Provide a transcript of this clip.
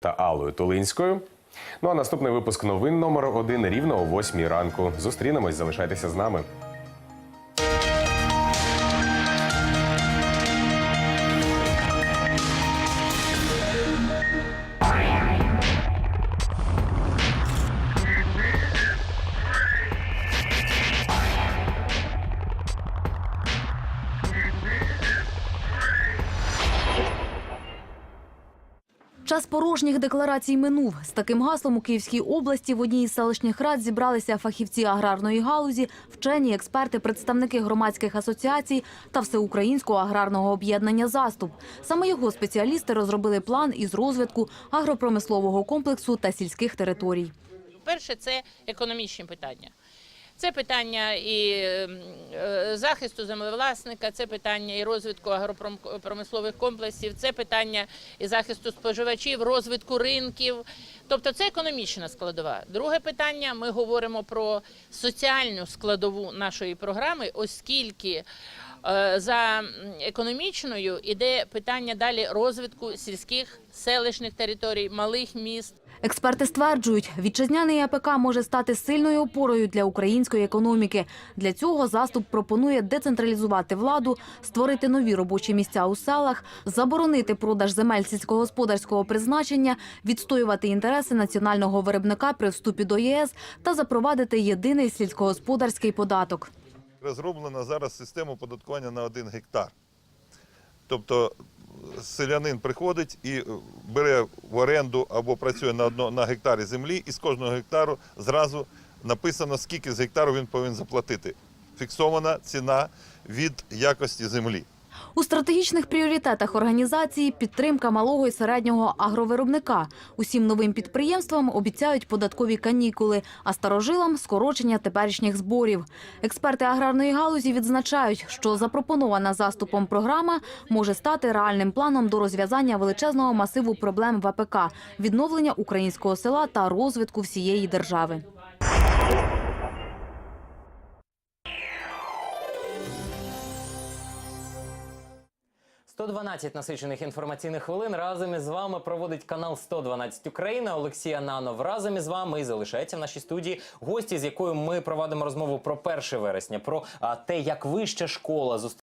та Аллою Тулинською. Ну а наступний випуск новин номер один рівно о 8 ранку. Зустрінемось, залишайтеся з нами. Час порожніх декларацій минув. З таким гаслом у Київській області в одній із селищних рад зібралися фахівці аграрної галузі, вчені, експерти, представники громадських асоціацій та всеукраїнського аграрного об'єднання «Заступ». Саме його спеціалісти розробили план із розвитку агропромислового комплексу та сільських територій. Перше, це економічні питання. Це питання і ем, е, захисту землевласника, це питання і розвитку агропромислових комплексів, це питання і захисту споживачів, розвитку ринків. Тобто це економічна складова. Друге питання ми говоримо про соціальну складову нашої програми, оскільки за економічною іде питання далі розвитку сільських селищних територій, малих міст. Експерти стверджують, вітчизняний АПК може стати сильною опорою для української економіки. Для цього заступ пропонує децентралізувати владу, створити нові робочі місця у селах, заборонити продаж земель сільськогосподарського призначення, відстоювати інтереси національного виробника при вступі до ЄС та запровадити єдиний сільськогосподарський податок. Розроблена зараз система оподаткування на один гектар. Тобто селянин приходить і е, бере в оренду або працює на, одно, на гектарі землі, і з кожного гектару зразу написано, скільки з гектару він повинен заплатити. Фіксована ціна від якості землі. У стратегічних пріоритетах організації підтримка малого і середнього агровиробника. Усім новим підприємствам обіцяють податкові канікули, а старожилам скорочення теперішніх зборів. Експерти аграрної галузі відзначають, що запропонована заступом програма може стати реальним планом до розв'язання величезного масиву проблем в АПК, відновлення українського села та розвитку всієї держави. – 112 насичених інформаційних хвилин разом із вами проводить канал 112 Україна. Олексій Ананов разом із вами і залишається в нашій студії гості, з якою ми проводимо розмову про 1 вересня, про те, як вища школа зустрічає